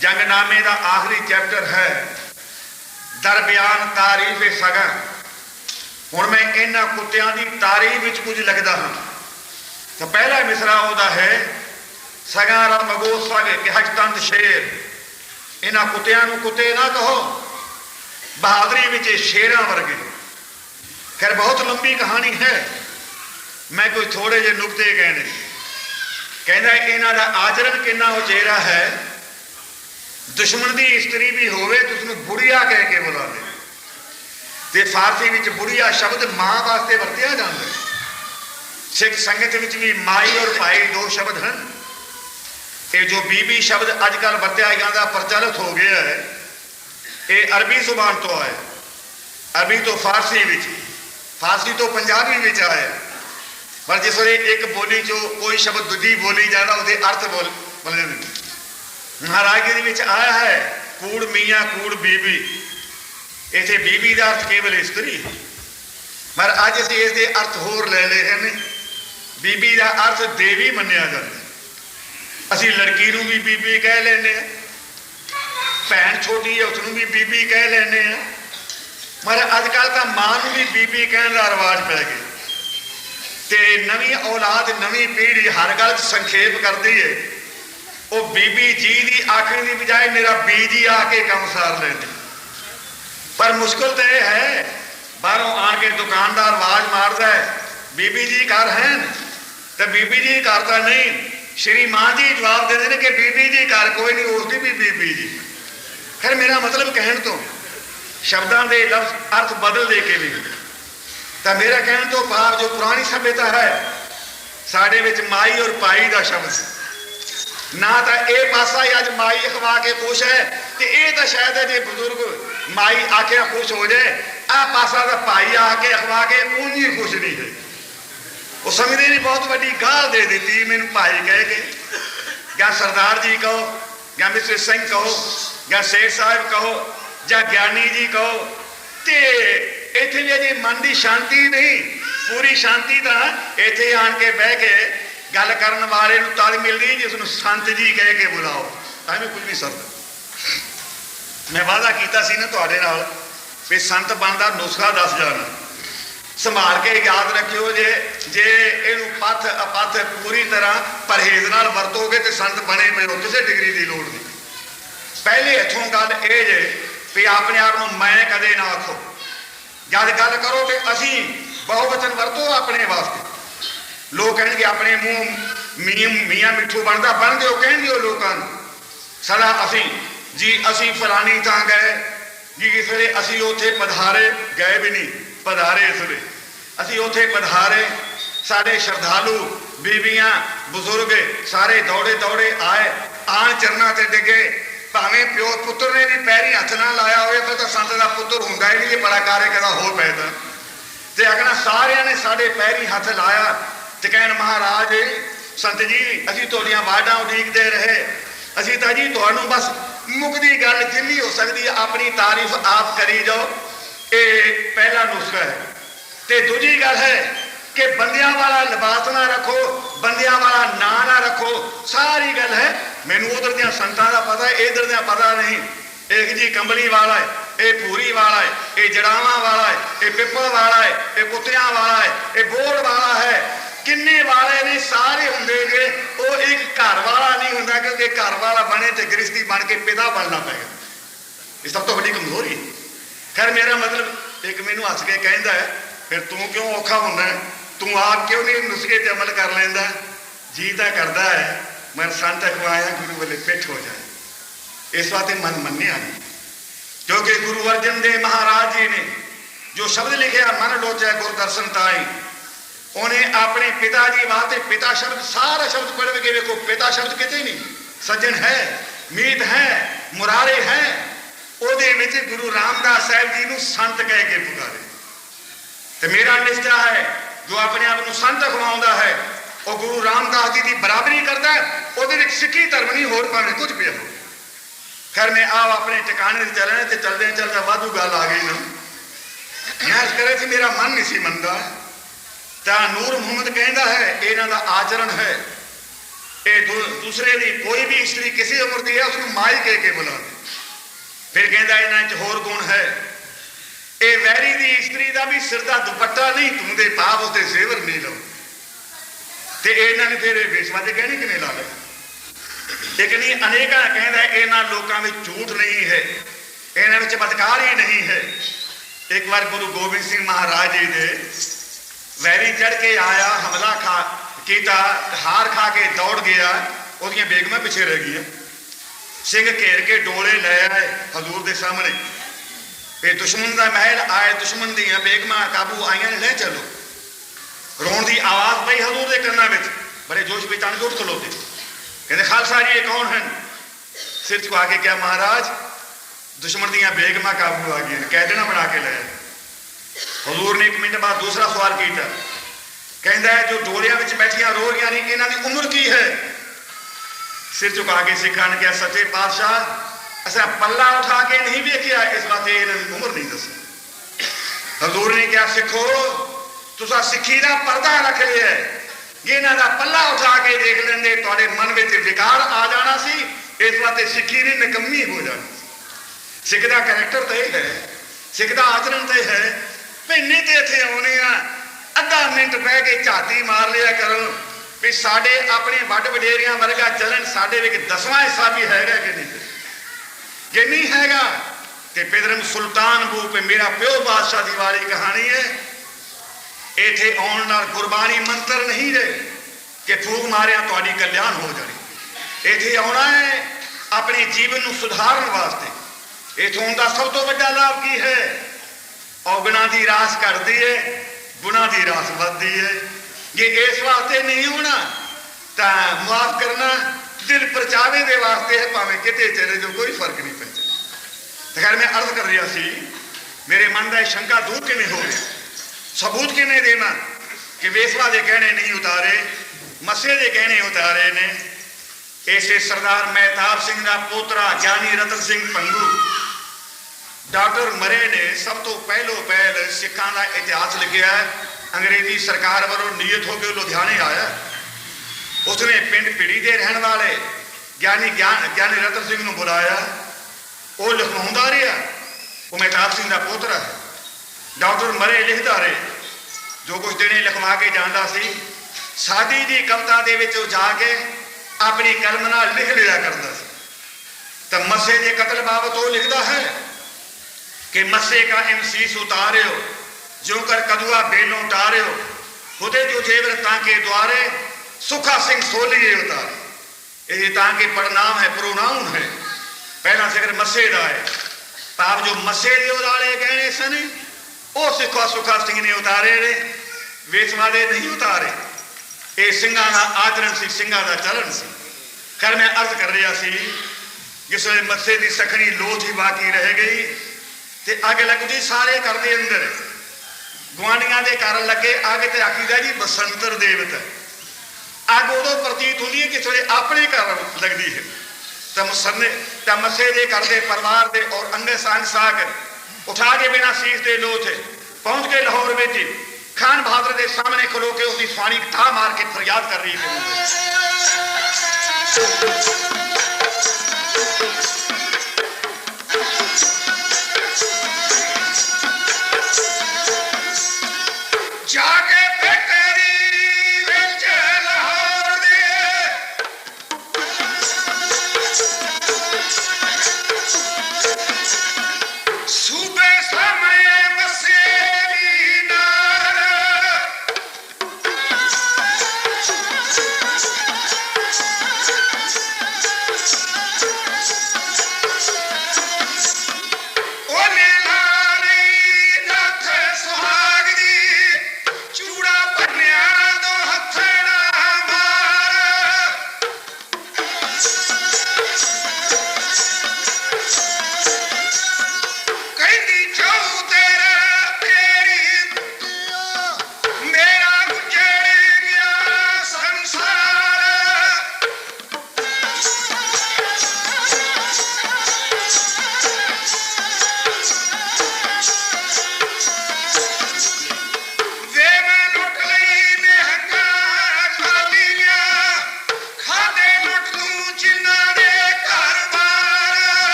ਜੰਗਨਾਮੇ ਦਾ ਆਖਰੀ ਚੈਪਟਰ ਹੈ, ਦਰਬਿਆਨ ਤਾਰੀਫ ਸਗਾ ਹੁਣ ਮੈਂ ਇਹਨਾਂ ਕੁੱਤਿਆਂ ਦੀ ਤਾਰੀਫ ਵਿੱਚ ਕੁਝ ਲਿਖਦਾ ਹਾਂ। ਤਾਂ ਪਹਿਲਾ ਮਿਸਰਾ ਉਹਦਾ ਹੈ ਸਗਾ ਰਮ ਗੋ ਸਗ ਕਿ ਹਸ਼ਤੰਤ ਸ਼ੇਰ। ਇਹਨਾਂ ਕੁੱਤਿਆਂ ਨੂੰ ਕੁੱਤੇ ਨਾ ਕਹੋ, ਬਹਾਦਰੀ ਵਿੱਚ ਸ਼ੇਰਾਂ ਵਰਗੇ। ਖੈਰ, ਬਹੁਤ ਲੰਬੀ ਕਹਾਣੀ ਹੈ। ਮੈਂ ਕੋਈ ਥੋੜੇ ਜਿਹੇ ਨੁਕਤੇ ਕਹਿਣੇ ਕਹਿੰਦਾ, ਇਹਨਾਂ ਦਾ ਆਚਰਣ ਕਿੰਨਾ ਉਚੇਰਾ ਹੈ ਦੁਸ਼ਮਣ ਦੀ ਇਸਤਰੀ ਵੀ ਹੋਵੇ, ਤੇ ਉਸਨੂੰ ਬੁੜੀਆ ਕਹਿ ਕੇ ਬੁਲਾਉਂਦੇ ਤੇ ਫਾਰਸੀ ਵਿੱਚ ਬੁੜੀਆ ਸ਼ਬਦ ਮਾਂ ਵਾਸਤੇ ਵਰਤਿਆ ਜਾਂਦਾ ਹੈ। ਸਿੱਖ ਸੰਗਤ ਵਿੱਚ ਵੀ ਮਾਈ ਔਰ ਭਾਈ ਦੋ ਸ਼ਬਦ ਹਨ। ਇਹ ਜੋ ਬੀਬੀ ਸ਼ਬਦ ਅੱਜ ਕੱਲ ਵਰਤਿਆ ਜਾਂਦਾ, ਪ੍ਰਚਲਿਤ ਹੋ ਗਿਆ ਹੈ, ਇਹ ਅਰਬੀ ਜ਼ੁਬਾਨ ਤੋਂ ਆਇਆ ਅਰਬੀ ਤੋਂ ਫਾਰਸੀ ਵਿੱਚ, ਫਾਰਸੀ ਤੋਂ ਪੰਜਾਬੀ ਵਿੱਚ ਆਇਆ ਪਰ ਜਿਸ ਵੇਲੇ ਇੱਕ ਬੋਲੀ ਚੋਂ ਕੋਈ ਸ਼ਬਦ ਦੂਜੀ ਬੋਲੀ ਜਾਂਦਾ, ਉਹਦੇ ਅਰਥ ਬੋਲ ਬਦਲਦੇ ਨੇ। ਮਹਾਰਾਜ ਦੇ ਵਿੱਚ ਆਇਆ ਹੈ, ਕੂੜ ਮੀਆਂ, ਕੂੜ ਬੀਬੀ। ਇਥੇ ਬੀਬੀ ਦਾ ਅਰਥ ਕੇਵਲ ਇਸਤਰੀ ਪਰ ਅੱਜ ਅਸੀਂ ਇਸ ਦੇ ਅਰਥ ਹੋਰ ਲੈ ਲਏ ਹਨ। ਬੀਬੀ ਦਾ ਅਰਥ ਦੇਵੀ ਮੰਨਿਆ ਜਾਂਦਾ ਅਸੀਂ ਲੜਕੀ ਨੂੰ ਵੀ ਬੀਬੀ ਕਹਿ ਲੈਂਦੇ ਆ ਭੈਣ ਛੋਟੀ ਹੈ ਉਸ ਨੂੰ ਵੀ ਬੀਬੀ ਕਹਿ ਲੈਂਦੇ ਆ ਪਰ ਅੱਜ ਕੱਲ ਤਾਂ ਮਾਂ ਨੂੰ ਵੀ ਬੀਬੀ ਕਹਿਣ ਦਾ ਰਿਵਾਜ ਪੈ ਗਿਆ। ਤੇ ਨਵੀਂ ਔਲਾਦ, ਨਵੀਂ ਪੀੜ੍ਹੀ ਹਰ ਗੱਲ 'ਚ ਸੰਖੇਪ ਕਰਦੀ ਏ ਉਹ ਬੀਬੀ ਜੀ ਦੀ ਆਖਣ ਦੀ ਬਜਾਏ ਮੇਰਾ ਬੀ ਜੀ ਆ ਕੇ ਕੰਮ ਸਾਰ ਲੈਂਦੇ। ਪਰ ਮੁਸ਼ਕਲ ਤਾਂ ਇਹ ਹੈ, ਬਾਹਰੋਂ ਆਣ ਕੇ ਦੁਕਾਨਦਾਰ ਆਵਾਜ਼ ਮਾਰਦਾ ਹੈ, ਬੀਬੀ ਜੀ ਘਰ ਹੈ ਤੇ ਬੀਬੀ ਜੀ ਘਰ ਤਾਂ ਨਹੀਂ, ਸ਼੍ਰੀ ਮਾਂ ਜੀ ਜਵਾਬ ਦਿੰਦੇ ਨੇ ਕਿ ਬੀਬੀ ਜੀ ਘਰ ਕੋਈ ਨਹੀਂ, ਉਸ ਦੀ ਵੀ ਬੀਬੀ ਜੀ। ਫਿਰ ਮੇਰਾ ਮਤਲਬ ਕਹਿਣ ਤੋਂ, ਸ਼ਬਦਾਂ ਦੇ ਲਫ਼ਜ਼ ਅਰਥ ਬਦਲ ਦੇ ਕੇ ਵੀ। ਤਾਂ ਮੇਰਾ ਕਹਿਣ ਤੋਂ ਭਾਵ ਜੋ ਪੁਰਾਣੀ ਸਭਿਅਤਾ ਹੈ, ਸਾਡੇ ਵਿੱਚ ਮਾਈ ਔਰ ਪਾਈ ਦਾ ਸ਼ਬਦ ਨਾ ਤਾਂ ਇਹ ਪਾਸਾ ਹੀ ਅੱਜ ਮਾਈ ਅਖਵਾ ਕੇ ਖੁਸ਼ ਹੈ ਤੇ ਇਹ ਤਾਂ ਸ਼ਾਇਦ ਜੇ ਬਜ਼ੁਰਗ ਮਾਈ ਆ ਕੇ ਖੁਸ਼ ਹੋ ਜਾਏ। ਆ ਪਾਸਾ ਦਾ ਭਾਈ ਆ ਕੇ ਅਖਵਾ ਕੇ ਉਂਝ ਖੁਸ਼ ਨਹੀਂ ਹੈ ਉਹ ਸਮਝਦੇ ਨੇ ਬਹੁਤ ਵੱਡੀ ਗਾਲ ਦੇ ਦਿੱਤੀ ਮੈਨੂੰ ਭਾਈ ਕਹਿ ਕੇ। ਜਾਂ ਸਰਦਾਰ ਜੀ ਕਹੋ, ਜਾਂ ਮਿਸਟਰ ਸਿੰਘ ਕਹੋ, ਜਾਂ ਸੇਠ ਸਾਹਿਬ ਕਹੋ, ਜਾਂ ਗਿਆਨੀ ਜੀ ਕਹੋ, ਤੇ ਇੱਥੇ ਵੀ ਅਜੇ ਮਨ ਦੀ ਸ਼ਾਂਤੀ ਨਹੀਂ। ਪੂਰੀ ਸ਼ਾਂਤੀ ਤਾਂ ਇੱਥੇ ਆਣ ਕੇ ਬਹਿ ਕੇ ਗੱਲ ਕਰਨ ਵਾਲੇ ਨੂੰ ਤਦ ਮਿਲਦੀ ਜਿਸ ਨੂੰ ਸੰਤ ਜੀ ਕਹਿ ਕੇ ਬੁਲਾਓ। ਐਵੇਂ ਕੁਝ ਨਹੀਂ ਸਰਦਾ। ਮੈਂ ਵਾਅਦਾ ਕੀਤਾ ਸੀ ਨਾ ਤੁਹਾਡੇ ਨਾਲ ਵੀ ਸੰਤ ਬਣਦਾ, ਨੁਸਖਾ ਦੱਸ ਜਾਣਾ। ਸੰਭਾਲ ਕੇ ਯਾਦ ਰੱਖਿਓ ਜੇ ਜੇ ਇਹਨੂੰ ਪੱਥ ਅਪੱਥ ਪੂਰੀ ਤਰ੍ਹਾਂ ਪਰਹੇਜ਼ ਨਾਲ ਵਰਤੋਗੇ ਤੇ ਸੰਤ ਬਣੇ ਪਏ ਹੋ ਕਿਸੇ ਡਿਗਰੀ ਦੀ ਲੋੜ ਨਹੀਂ। ਪਹਿਲੇ ਇੱਥੋਂ ਗੱਲ ਇਹ ਜੇ ਵੀ ਆਪਣੇ ਆਪ ਨੂੰ ਮੈਂ ਕਦੇ ਨਾ ਆਖੋ। ਜਦ ਗੱਲ ਕਰੋ ਤੇ ਅਸੀਂ ਬਹੁਵਚਨ ਵਰਤੋ ਆਪਣੇ ਵਾਸਤੇ। ਲੋਕ ਕਹਿਣਗੇ ਆਪਣੇ ਮੂੰਹ ਮੀਆਂ ਮੀਆਂ ਮਿੱਠੂ ਬਣਦਾ, ਬਣਦੇ ਦਿਓ ਕਹਿਣਗੇ ਉਹ ਲੋਕਾਂ ਨੂੰ। ਸਦਾ ਅਸੀਂ, ਜੀ ਅਸੀਂ ਫਲਾਣੀ ਤਾਂ ਗਏ, ਜੀ ਇਸ ਵੇਲੇ ਅਸੀਂ ਉੱਥੇ ਪਧਾਰੇ ਗਏ ਵੀ ਨਹੀਂ, ਪਧਾਰੇ ਇਸ ਵੇਲੇ। ਅਸੀਂ ਉੱਥੇ ਪਧਾਰੇ, ਸਾਡੇ ਸ਼ਰਧਾਲੂ ਬੀਬੀਆਂ ਬਜ਼ੁਰਗ ਸਾਰੇ ਦੌੜੇ ਦੌੜੇ ਆਏ, ਆਣ ਚਰਨਾਂ ਤੇ ਡਿੱਗੇ। ਭਾਵੇਂ ਪਿਓ ਪੁੱਤਰ ਨੇ ਵੀ ਪੈਰੀ ਹੱਥ ਨਾ ਲਾਇਆ ਹੋਵੇ ਪਰ ਤਾਂ ਸੰਤ ਦਾ ਪੁੱਤਰ ਹੁੰਦਾ ਹੀ ਨਹੀਂ ਇਹ ਬੜਾ ਕਾਰੇ ਕਦਾ ਹੋ ਪੈਦਾ। ਤੇ ਅਗਨਾ ਸਾਰਿਆਂ ਨੇ ਸਾਡੇ ਪੈਰੀ ਹੱਥ ਲਾਇਆ ਤੇ ਕਹਿਣ ਮਹਾਰਾਜ, ਸੰਤ ਜੀ, ਅਸੀਂ ਤੁਹਾਡੀਆਂ ਵਾਢਾਂ ਉਡੀਕਦੇ ਰਹੇ। ਅਸੀਂ ਤਾਂ ਜੀ ਤੁਹਾਨੂੰ ਬਸ ਮੁਕਦੀ ਗੱਲ ਜਿੰਨੀ ਹੋ ਸਕਦੀ ਹੈ ਆਪਣੀ ਤਾਰੀਫ ਆਪ ਕਰੀ ਜਾਓ। ਇਹ ਪਹਿਲਾ ਨੁਸਖਾ ਹੈ। ਤੇ ਦੂਜੀ ਗੱਲ ਹੈ ਕਿ ਬੰਦਿਆਂ ਵਾਲਾ ਲਿਬਾਸ ਨਾ ਰੱਖੋ, ਬੰਦਿਆਂ ਵਾਲਾ ਨਾਂ ਨਾ ਰੱਖੋ। ਸਾਰੀ ਗੱਲ ਹੈ, ਮੈਨੂੰ ਉਧਰ ਦੀਆਂ ਸੰਤਾਂ ਦਾ ਪਤਾ ਹੈ ਇਧਰ ਦੀਆਂ ਪਤਾ ਨਹੀਂ। ਇੱਕ ਜੀ ਕੰਬਲੀ ਵਾਲਾ ਹੈ, ਇਹ ਪੂਰੀ ਵਾਲਾ ਹੈ, ਇਹ ਜੜਾਵਾਂ ਵਾਲਾ ਹੈ, ਇਹ ਪਿੱਪਲ ਵਾਲਾ ਹੈ, ਇਹ ਕੁੱਤਿਆਂ ਵਾਲਾ ਹੈ, ਇਹ ਬੋੜ ਵਾਲਾ ਹੈ। ਕਿੰਨੇ ਵਾਲੇ ਨੇ ਸਾਰੇ ਹੁੰਦੇ ਨੇ ਉਹ ਇੱਕ ਘਰ ਵਾਲਾ ਨਹੀਂ ਹੁੰਦਾ ਕਿਉਂਕਿ ਘਰ ਵਾਲਾ ਬਣੇ ਤੇ ਗ੍ਰਸਤੀ ਬਣ ਕੇ ਪਿਤਾ ਬਣਨਾ ਪਏਗਾ ਇਹ ਸਭ ਤੋਂ ਵੱਡੀ ਕਮਜ਼ੋਰੀ। ਹੈ ਖੈਰ, ਮੇਰਾ ਮਤਲਬ ਇੱਕ ਮੈਨੂੰ ਹੱਸ ਕੇ ਕਹਿੰਦਾ ਹੈ, ਫਿਰ ਤੂੰ ਕਿਉਂ ਔਖਾ ਹੁੰਦਾ ਤੂੰ ਆਪ ਕਿਉਂ ਨਹੀਂ ਨੁਸਖੇ ਤੇ ਅਮਲ ਕਰ ਲੈਂਦਾ ਜੀ ਤਾਂ ਕਰਦਾ ਹੈ, ਮਨ ਸੰਤ ਅਖਵਾਇਆ ਗੁਰੂ ਵੱਲੇ ਪਿੱਠ ਹੋ ਜਾਏ। ਇਸ ਵਾਤੇ ਮਨ ਮੰਨਿਆ ਕਿਉਂਕਿ ਗੁਰੂ ਅਰਜਨ ਦੇਵ ਮਹਾਰਾਜ ਜੀ ਨੇ ਜੋ ਸ਼ਬਦ ਲਿਖਿਆ, ਮਨ ਲੋਚੈ ਗੁਰ ਦਰਸ਼ਨ ਤਾਈ ਉਹਨੇ ਆਪਣੇ ਪਿਤਾ ਜੀ ਵਾਸਤੇ ਪਿਤਾ ਸ਼ਬਦ, ਸਾਰਾ ਸ਼ਬਦ ਪੜ੍ਹ ਕੇ ਵੇਖੋ, ਪਿਤਾ ਸ਼ਬਦ ਕਿਤੇ ਨਹੀਂ। ਸੱਜਣ ਹੈ, ਮੀਤ ਹੈ, ਮੁਰਾਰੇ ਹੈ। ਉਹਦੇ ਵਿੱਚ ਗੁਰੂ ਰਾਮਦਾਸ ਸਾਹਿਬ ਜੀ ਨੂੰ ਸੰਤ ਕਹਿ ਕੇ ਪੁਕਾਰੇ। ਤੇ ਮੇਰਾ ਨਿਸ਼ਚਾ ਹੈ, ਜੋ ਆਪਣੇ ਆਪ ਨੂੰ ਸੰਤ ਖਵਾਉਂਦਾ ਹੈ, ਉਹ ਗੁਰੂ ਰਾਮਦਾਸ ਜੀ ਦੀ ਬਰਾਬਰੀ ਕਰਦਾ ਹੈ, ਉਹਦੇ ਵਿੱਚ ਸਿੱਖੀ ਧਰਮ ਨਹੀਂ ਹੋਰ ਭਾਵੇਂ ਕੁਝ ਪਿਆ ਹੋ। ਖੈਰ, ਮੈਂ ਆਪ ਆਪਣੇ ਟਿਕਾਣੇ ਤੇ ਚੱਲਣੇ ਤੇ ਚੱਲਦੇ ਚੱਲਦੇ ਵਾਧੂ ਗੱਲ ਆ ਗਈ ਨਾ। ਮੈਂ ਇਸ ਕਰੇ ਸੀ ਮੇਰਾ ਮਨ ਨਹੀਂ ਸੀ ਮੰਨਦਾ। ਤਾਂ ਨੂਰ ਮੁਹੰਮਦ ਕਹਿੰਦਾ ਹੈ, ਇਹਨਾਂ ਦਾ ਆਚਰਣ ਹੈ। ਇਹ ਦੂਸਰੇ ਦੀ ਕੋਈ ਵੀ ਇਸਤਰੀ ਕਿਸੇ ਉਮਰ ਦੀ ਹੈ, ਉਸ ਨੂੰ ਮਾਈ ਕਹਿ ਕੇ ਬੁਲਾਉਂਦੇ ਫਿਰ ਕਹਿੰਦਾ, ਇਹਨਾਂ 'ਚ ਹੋਰ ਗੁਣ ਹੈ? ਵੈਰੀ ਦੀ ਇਸਤਰੀ ਦਾ ਵੀ ਸਿਰ ਦਾ ਦੁਪੱਟਾ ਨਹੀਂ ਧੁੰਦੇ ਪਾਪ ਉਤੇ ਜ਼ੇਵਰ ਨਹੀਂ ਲਓ ਤੇ ਇਹਨਾਂ ਨੇ ਫਿਰ ਇਹ ਵੇਸ਼ਵਾ ਦੇ ਗਹਿਣੇ ਕਿਵੇਂ ਲਾ ਲਏ ਇੱਕ ਨਹੀਂ, ਅਨੇਕਾਂ ਕਹਿੰਦਾ, ਇਹਨਾਂ ਲੋਕਾਂ ਵਿੱਚ ਝੂਠ ਨਹੀਂ ਹੈ। ਇਹਨਾਂ ਵਿੱਚ ਬਦਕਾਰ ਹੀ ਨਹੀਂ ਹੈ। ਇੱਕ ਵਾਰ ਗੁਰੂ ਗੋਬਿੰਦ ਸਿੰਘ ਮਹਾਰਾਜ ਜੀ ਦੇ ਵੈਰੀ ਚੜ ਕੇ ਆਇਆ, ਹਮਲਾ ਖਾ ਕੀਤਾ, ਹਾਰ ਖਾ ਕੇ ਦੌੜ ਗਿਆ, ਉਹਦੀਆਂ ਬੇਗਮਾਂ ਪਿੱਛੇ ਰਹਿ ਗਈਆਂ। ਸਿੰਘ ਘੇਰ ਕੇ ਡੋਲੇ ਲੈ ਆਏ ਹਜ਼ੂਰ ਦੇ ਸਾਹਮਣੇ। ਇਹ ਦੁਸ਼ਮਣ ਦਾ ਮਹਿਲ ਆਏ ਦੁਸ਼ਮਣ ਦੀਆਂ ਬੇਗਮਾਂ, ਕਾਬੂ ਆਈਆਂ ਨੇ, ਲੈ ਚਲੋ। ਰੋਣ ਦੀ ਆਵਾਜ਼ ਪਈ ਹਜ਼ੂਰ ਦੇ ਕੰਨਾਂ ਵਿੱਚ। ਬੜੇ ਜੋਸ਼ ਵਿੱਚ ਅਣ ਜੋੜ ਖਲੋਤੇ। ਕਹਿੰਦੇ, ਖਾਲਸਾ ਜੀ, ਇਹ ਕੌਣ ਹਨ? ਸਿਰ ਝੁਕਾ ਕੇ ਕਿਹਾ, ਮਹਾਰਾਜ, ਦੁਸ਼ਮਣ ਦੀਆਂ ਬੇਗਮਾਂ ਕਾਬੂ ਆ ਗਈਆਂ ਕੈਦਣਾ ਬਣਾ ਕੇ ਲੈ ਆਏ। ਹਜ਼ੂਰ ਨੇ ਇੱਕ ਮਿੰਟ ਬਾਅਦ ਦੂਸਰਾ ਸਵਾਲ ਕੀਤਾ। ਕਹਿੰਦਾ ਹੈ, ਜੋ ਡੋਲਿਆਂ ਵਿੱਚ ਬੈਠੀਆਂ ਰੋ ਰਹੀਆਂ ਨੇ, ਇਹਨਾਂ ਦੀ ਉਮਰ ਕੀ ਹੈ? ਸਿਰ ਝੁਕਾ ਕੇ ਸਿੱਖਾਂ ਨੇ ਕਿਹਾ, ਸੱਚੇ ਪਾਤਸ਼ਾਹ, ਅਸਾਂ ਪੱਲਾ ਉਠਾ ਕੇ ਨਹੀਂ ਵੇਖਿਆ, ਇਸ ਵਾਸਤੇ ਇਹਨਾਂ ਦੀ ਉਮਰ ਨਹੀਂ ਦੱਸੀ। ਹਜ਼ੂਰ ਨੇ ਕਿਹਾ, ਸਿੱਖੋ, ਤੁਸੀਂ ਸਿੱਖੀ ਦਾ ਪਰਦਾ ਰੱਖ ਲਿਆ ਜੇ ਇਹਨਾਂ ਦਾ ਪੱਲਾ ਉਠਾ ਕੇ ਦੇਖ ਲੈਂਦੇ, ਤੁਹਾਡੇ ਮਨ ਵਿੱਚ ਵਿਕਾਰ ਆ ਜਾਣਾ ਸੀ, ਇਸ ਵਾਸਤੇ ਸਿੱਖੀ ਨੇ ਨਿਕੰਮੀ ਹੋ ਜਾਣੀ ਸਿੱਖ ਦਾ ਕੈਰੈਕਟਰ ਤਾਂ ਇਹ ਹੈ, ਸਿੱਖ ਦਾ ਆਚਰਣ ਤਾਂ ਇਹ ਹੈ ਭੈਨੇ ਤੇ ਇੱਥੇ ਆਉਨੇ ਆ। ਅੱਧਾ ਮਿੰਟ ਬਹਿ ਕੇ ਝਾਤੀ ਮਾਰ ਲਿਆ ਕਰੋ ਵੀ ਸਾਡੇ ਆਪਣੇ ਵੱਡ ਵਡੇਰਿਆਂ ਵਰਗਾ ਚੱਲਣ ਸਾਡੇ ਵਿੱਚ ਦਸਵਾਂ ਹਿੱਸਾ ਵੀ ਹੈਗਾ ਕਿ ਨਹੀਂ? ਜੇ ਨਹੀਂ ਹੈਗਾ, ਤੇ ਪਿਦਰਮ ਸੁਲਤਾਨ ਬੂਪ ਮੇਰਾ ਪਿਓ ਬਾਦਸ਼ਾਹ ਦੀ ਵਾਲੀ ਕਹਾਣੀ ਹੈ। ਇੱਥੇ ਆਉਣ ਨਾਲ ਗੁਰਬਾਣੀ ਮੰਤਰ ਨਹੀਂ ਰਹੇ ਕਿ ਫੂਕ ਮਾਰਿਆ ਤੁਹਾਡੀ ਕਲਿਆਣ ਹੋ ਜਾਣੀ। ਇੱਥੇ ਆਉਣਾ ਹੈ ਆਪਣੇ ਜੀਵਨ ਨੂੰ ਸੁਧਾਰਨ ਵਾਸਤੇ। ਇਥੋਂ ਦਾ ਸਭ ਤੋਂ ਵੱਡਾ ਲਾਭ ਕੀ ਹੈ? ਔਗਣਾ ਦੀ ਰਾਸ ਘਟਦੀ ਹੈ ਗੁਣਾ ਦੀ ਰਾਸ ਵੱਧਦੀ ਹੈ ਜੇ ਇਸ ਵਾਸਤੇ ਨਹੀਂ ਹੋਣਾ, ਤਾਂ ਮਾਫ ਕਰਨਾ, ਦਿਲ ਪਰਚਾਵੇ ਦੇ ਵਾਸਤੇ ਹੈ, ਭਾਵੇਂ ਕਿਤੇ ਚਲੇ ਜੋ ਕੋਈ ਫ਼ਰਕ ਨਹੀਂ ਪੈਂਦਾ। ਤੇ ਖੈਰ ਮੈਂ ਅਰਜ਼ ਕਰ ਰਿਹਾ ਸੀ, ਮੇਰੇ ਮਨ ਦਾ ਇਹ ਸ਼ੰਕਾ ਦੂਰ ਕਿਵੇਂ ਹੋ ਗਿਆ? ਸਬੂਤ ਕਿਵੇਂ ਦੇਣਾ ਕਿ ਵੇਸਵਾ ਦੇ ਕਹਿਣੇ ਨਹੀਂ ਉਤਾਰੇ, ਮੱਸੇ ਦੇ ਗਹਿਣੇ ਉਤਾਰੇ ਨੇ? ਇਸੇ ਸਰਦਾਰ ਮਹਿਤਾਬ ਸਿੰਘ ਦਾ ਪੋਤਰਾ ਗਿਆਨੀ ਰਤਨ ਸਿੰਘ ਪੰਗੂ ਡਾਕਟਰ ਮਰੇ ਨੇ ਸਭ ਤੋਂ ਪਹਿਲੋ ਪਹਿਲ ਸਿੱਖਾਂ ਦਾ ਇਤਿਹਾਸ ਲਿਖਿਆ ਹੈ। ਅੰਗਰੇਜ਼ੀ ਸਰਕਾਰ ਵੱਲੋਂ ਨਿਯਤ ਹੋ ਕੇ ਲੁਧਿਆਣੇ ਆਇਆ ਉਸਨੇ ਪਿੰਡ ਪਿੜੀ ਦੇ ਰਹਿਣ ਵਾਲੇ ਗਿਆਨੀ ਗਿਆਨ ਗਿਆਨੀ ਰਤਨ ਸਿੰਘ ਨੂੰ ਬੁਲਾਇਆ ਉਹ ਲਿਖਵਾਉਂਦਾ ਰਿਹਾ ਉਹ ਮਹਿਤਾਬ ਸਿੰਘ ਦਾ ਪੋਤਰਾ ਹੈ। ਡਾਕਟਰ ਮਰੇ ਲਿਖਦਾ ਰਹੇ ਜੋ ਕੁਝ ਦਿਨੇ ਲਿਖਵਾ ਕੇ ਜਾਂਦਾ ਸੀ, ਸਾਦੀ ਦੀ ਕਵਿਤਾ ਦੇ ਵਿੱਚ ਉਹ ਜਾ ਕੇ ਆਪਣੀ ਕਲਮ ਨਾਲ ਲਿਖ ਲਿਆ ਕਰਦਾ ਸੀ। ਤਾਂ ਮੱਸੇ ਦੇ ਕਤਲ ਬਾਬਤ ਉਹ ਲਿਖਦਾ ਹੈ कि मसे का एम सीस उतारियो जो कर कदुआ बेल उतारियो हुदे जो जेवर तांके द्वारे सुखा सिंह सोली ये उतारे ये तांके प्रणाम है प्रोनाउन है पहला जिक्र मसे दा है पाप जो मसे दे उतारे कहने सने ओ सिखा सुखा सिंह ने उतारे रे वेचवा दे नहीं उतारे ये सिंगा दा आचरण सी सिंगा दा चलन सी खैर मैं अर्ज कर रहा सी जिसने मसे दी सखनी लोथ ही बाकी रह गई ਤੇ ਅੱਗ ਲੱਗਦੀ ਸਾਰੇ ਘਰ ਦੇ ਅੰਦਰ। ਗੁਆਂਢੀਆਂ ਦੇ ਕਾਰਨ ਲੱਗੇ ਅੱਗ ਤੇ ਆਖੀਦਾ ਜੀ ਬਸੰਤਰ ਦੇਵਤ। ਅੱਗ ਉਦੋਂ ਪ੍ਰਤੀਤ ਹੁੰਦੀ ਹੈ ਕਿ ਵੇਲੇ ਆਪਣੇ ਘਰ ਲੱਗਦੀ ਹੈ। ਤਾਂ ਮੁਸੰਨੇ, ਤਾਂ ਮੱਸੇ ਦੇ ਘਰ ਦੇ ਪਰਿਵਾਰ ਦੇ ਔਰ ਅੰਗੇ ਸੰਗ ਸਾਗ ਉਠਾ ਕੇ ਬਿਨਾ ਸੀਸ ਦੇ ਲੋਥ ਪਹੁੰਚ ਕੇ ਲਾਹੌਰ ਵਿੱਚ ਖਾਨ ਬਹਾਦਰ ਦੇ ਸਾਹਮਣੇ ਖਲੋ ਕੇ ਉਹਦੀ ਸਵਾਣੀ ਠਾ ਮਾਰ ਕੇ ਫਰਿਆਦ ਕਰ ਰਹੀ ਹੈ।